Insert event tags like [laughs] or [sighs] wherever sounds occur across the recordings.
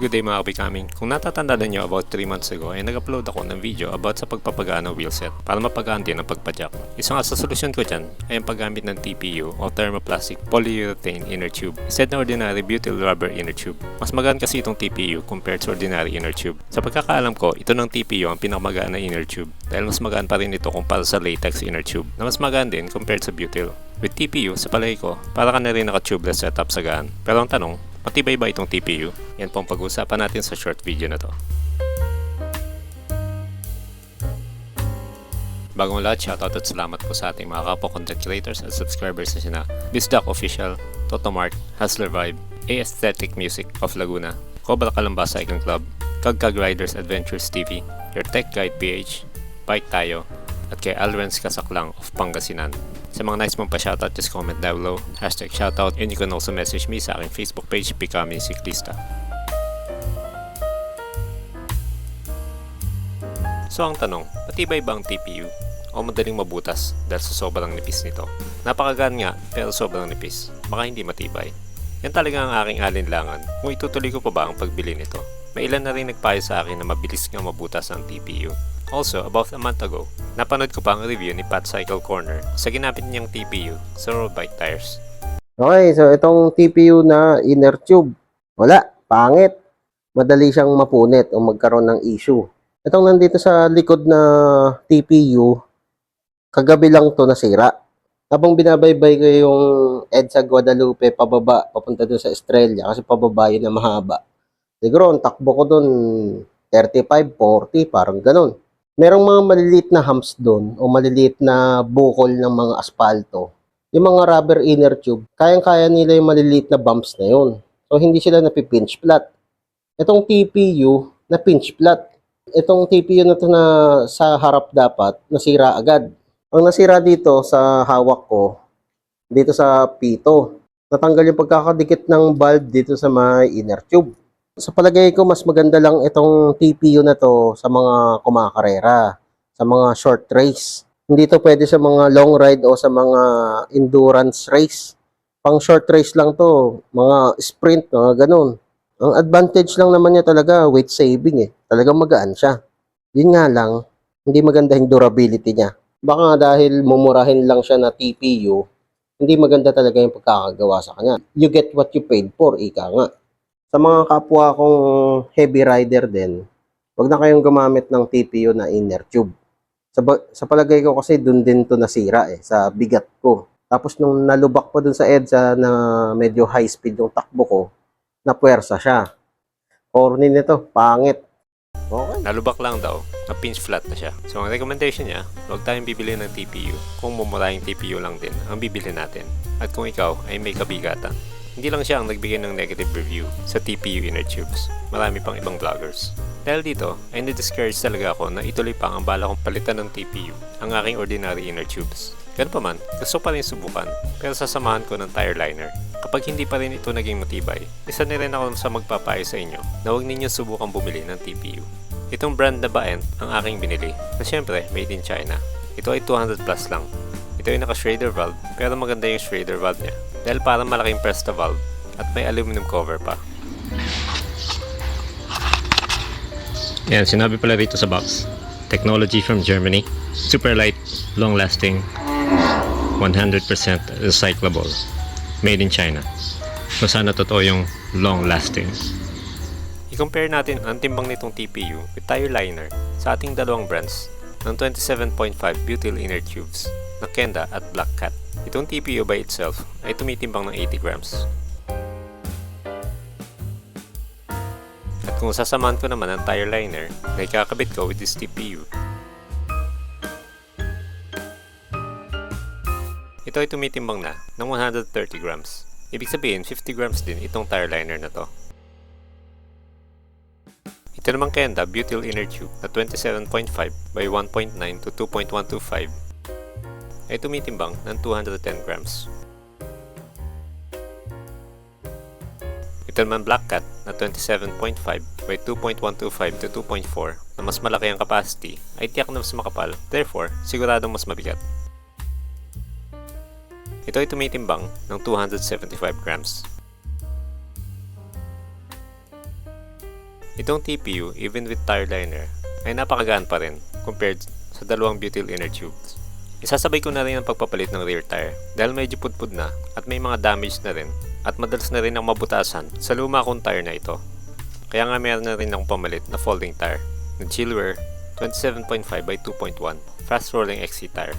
Good day mga kabikaming. Kung natatandaan nyo about 3 months ago ay nag-upload ako ng video about sa pagpapagaan ng wheelset para mapagaan din ang pagpadyak. Isa nga sa solusyon ko dyan ay ang paggamit ng TPU o thermoplastic polyurethane inner tube instead na ordinary butyl rubber inner tube. Mas magaan kasi itong TPU compared sa ordinary inner tube. Sa pagkakaalam ko, ito ng TPU ang pinakamagaan na inner tube dahil mas magaan pa rin ito kumpara sa latex inner tube na mas magaan din compared sa butyl. With TPU, sa palagay ko, para ka na rin naka-tubeless setup sa gaan. Pero ang tanong, matibay ba itong TPU? Yan po ang pag-uusapan natin sa short video na to. Bago ang lahat, shoutout at salamat po sa ating mga kapwa content creators at subscribers na sina Bizdoc Official, Totomart, Hustler Vibe, Aesthetic Music of Laguna, Cobra Calamba Cycling Club, Kagkag Riders Adventures TV, Your Tech Guide PH, Bike Tayo, at kay Alrenz Kasaklang of Pangasinan. Sa mga nice mong pa-shoutout, just comment down below, hashtag shoutout, and you can also message me sa aking Facebook page, Becoming Cyclista. So ang tanong, matibay ba ang TPU? O madaling mabutas dahil sa sobrang nipis nito? Napakagaan nga, pero sobrang nipis. Baka hindi matibay. Yan talaga ang aking alinlangan kung itutuloy ko pa ba ang pagbili nito. May ilan na rin nagpayo sa akin na mabilis nga mabutas ang TPU. Also, about a month ago, napanood ko pa ang review ni Pat Cycle Corner sa ginamit niyang TPU sa road bike tires. Okay, so itong TPU na inner tube, wala, pangit. Madali siyang mapunit o magkaroon ng issue. Itong nandito sa likod na TPU, kagabi lang to nasira. Habang binabaybay ko yung EDSA Guadalupe pababa, papunta dun sa Estrella, kasi pababa yun na mahaba. Siguro, ang takbo ko dun, 35, 40, parang ganun. Merong mga maliliit na humps doon o maliliit na bukol ng mga aspalto yung mga rubber inner tube, kayang-kaya nila yung maliliit na bumps na yun. So, hindi sila napipinch flat. Itong TPU, na pinch flat. Itong TPU na to na sa harap dapat, nasira agad. Ang nasira dito sa hawak ko, dito sa pito, natanggal yung pagkakadikit ng valve dito sa may inner tube. Sa palagay ko, mas maganda lang itong TPU na to sa mga kumakarera, sa mga short race. Hindi to pwede sa mga long ride o sa mga endurance race. Pang short race lang to, mga sprint, mga ganun. Ang advantage lang naman niya talaga, weight saving eh. Talagang magaan siya. Yun nga lang, hindi maganda yung durability niya. Baka dahil mumurahin lang siya na TPU, hindi maganda talaga yung pagkakagawa sa kanya. You get what you paid for, ika nga. Sa mga kapwa kong heavy rider din, wag na kayong gumamit ng TPU na inner tube. Sa, sa palagay ko kasi dun din to nasira eh, sa bigat ko. Tapos nung nalubak pa dun sa EDSA na medyo high speed yung takbo ko, napuwersa siya. Corny nito, pangit. Okay. Nalubak lang daw, na pinch flat na siya. So ang recommendation niya, huwag tayong bibili ng TPU kung mumurahing TPU lang din ang bibili natin. At kung ikaw ay may kabigatan. Hindi lang siya ang nagbigay ng negative review sa TPU inner tubes. Marami pang ibang vloggers. Dahil dito, ay na-discourage talaga ako na ituloy pa ang bala kong palitan ng TPU ang aking ordinary inner tubes. Ganun pa man, gusto pa rin subukan, pero sasamahan ko ng tire liner. Kapag hindi pa rin ito naging matibay, isa na rin ako sa magpapayo sa inyo na huwag ninyo subukan bumili ng TPU. Itong brand na Baent ang aking binili, na syempre made in China. Ito ay 200 plus lang. Ito ay naka-Schrader valve, pero maganda yung Schrader valve niya. Dahil parang malaking Presta valve, at may aluminum cover pa. Yan, sinabi pala rito sa box. Technology from Germany. Super light, long lasting, 100% recyclable. Made in China. So sana totoo yung long lasting. I-compare natin ang timbang nitong TPU with tire liner sa ating dalawang brands ng 27.5 butyl inner tubes na Kenda at Black Cat. Itong TPU by itself ay tumitimbang ng 80 grams. At kung sasamahan ko naman ang tire liner na ikakabit ko with this TPU, ito ay tumitimbang na ng 130 grams. Ibig sabihin, 50 grams din itong tire liner na to. Ito naman Kenda butyl inner tube na 27.5 by 1.9 to 2.125 ay tumitimbang ng 210 grams. Ito naman Black Cat na 27.5 by 2.125 to 2.4 na mas malaki ang capacity ay tiyak na mas makapal, therefore siguradong mas mabigat. Ito ay tumitimbang ng 275 grams. Itong TPU, even with tire liner, ay napakagaan pa rin compared sa dalawang butyl inner tubes. Isasabay ko na rin ang pagpapalit ng rear tire dahil medyo pudpud na at may mga damage na rin at madalas na rin ang mabutasan sa luma kong tire na ito. Kaya nga meron na rin akong pamalit na folding tire na Chillwear 27.5 by 2.1 fast rolling XC tire.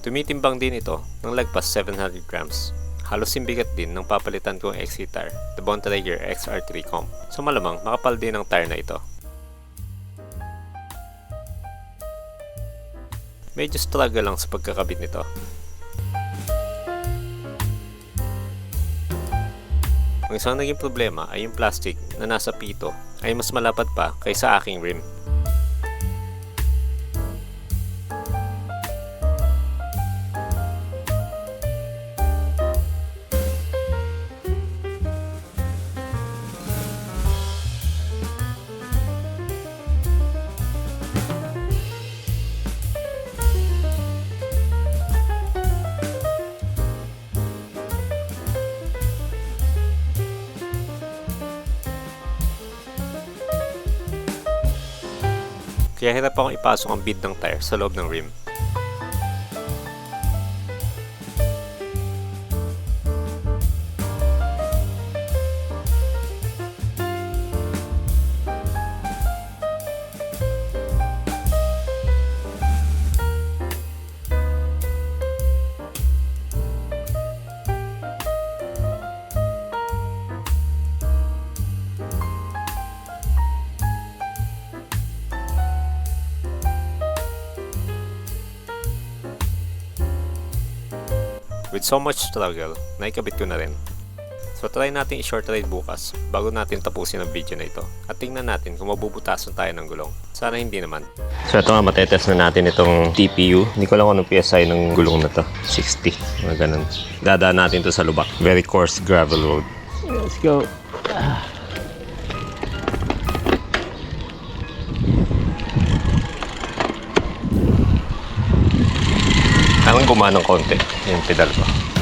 Tumitimbang din ito ng lagpas 700 grams. Halos simbigat din ng papalitan kong XC tire, the Bontrager XR3 Comp. So malamang makapal din ang tire na ito. Medyo struggle lang sa pagkakabit nito. Ang isang naging problema ay yung plastic na nasa pito ay mas malapad pa kaysa aking rim. Kaya hirap akong ipasok ang bead ng tire sa loob ng rim. With so much struggle, naikabit ko na rin. So try natin i-short ride bukas bago natin tapusin ang video na ito at tingnan natin kung mabubutasan tayo ng gulong. Sana hindi naman. So ito nga matetest na natin itong TPU. Hindi ko lang kung anong PSI ng gulong na to. 60. Mga ganun. Dadaan natin to sa lubak. Very coarse gravel road. Let's go. Parang gumanang konti yung pedal ko.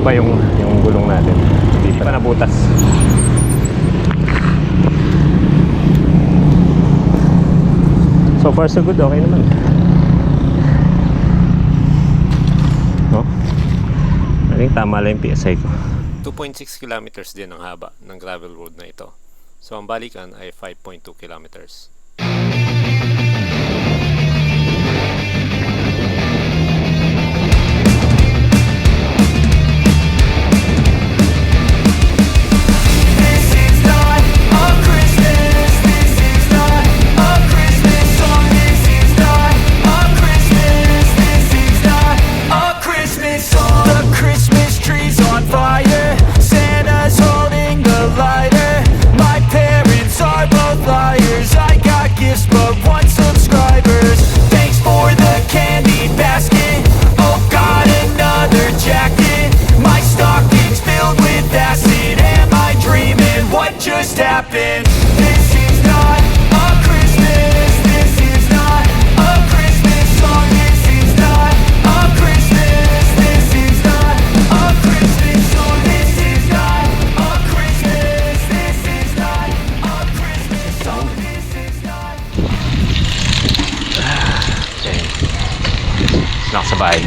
pa yung, yung gulong natin. Hindi pa nabutas. So far so good, okay naman. No? I think tama lang yung PSI ko. 2.6 kilometers din ang haba ng gravel road na ito. So ang balikan ay 5.2 kilometers. What just happened? This is not a Christmas. This is not a Christmas. This is not a Christmas. This is not a Christmas. This is not a Christmas. This is not a Christmas. This is not. [sighs] Okay. Nakasabay.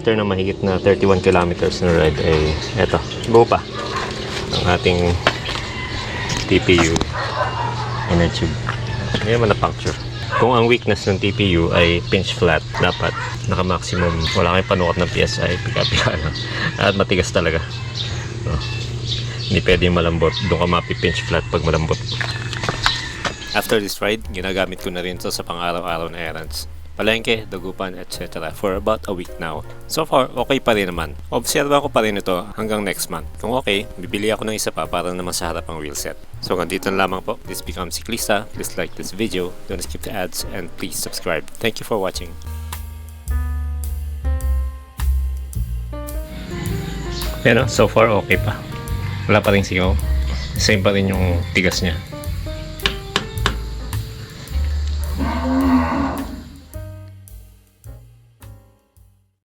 After na mahigit na 31 kilometers na ride ay eto, buo pa ang ating TPU inner tube. Hindi naman na-puncture. Kung ang weakness ng TPU ay pinch flat, dapat naka-maximum, wala kayong panukat ng PSI, pika-pika [laughs] lang. At matigas talaga. So, hindi pwede malambot. Doon ka mapi-pinch flat pag malambot. After this ride, ginagamit ko na rin to sa pang-araw-araw na errands. Palengke, dagupan, etc. for about a week now. So far, okay pa rin naman. Observa ko pa rin ito hanggang next month. Kung okay, bibili ako ng isa pa para naman sa harap ang wheelset. So hanggang dito na lamang po. This becomes Siklista. Please like this video, don't skip the ads, and please subscribe. Thank you for watching. Pero so far okay pa. Wala pa rin singaw. Same pa rin yung tigas niya.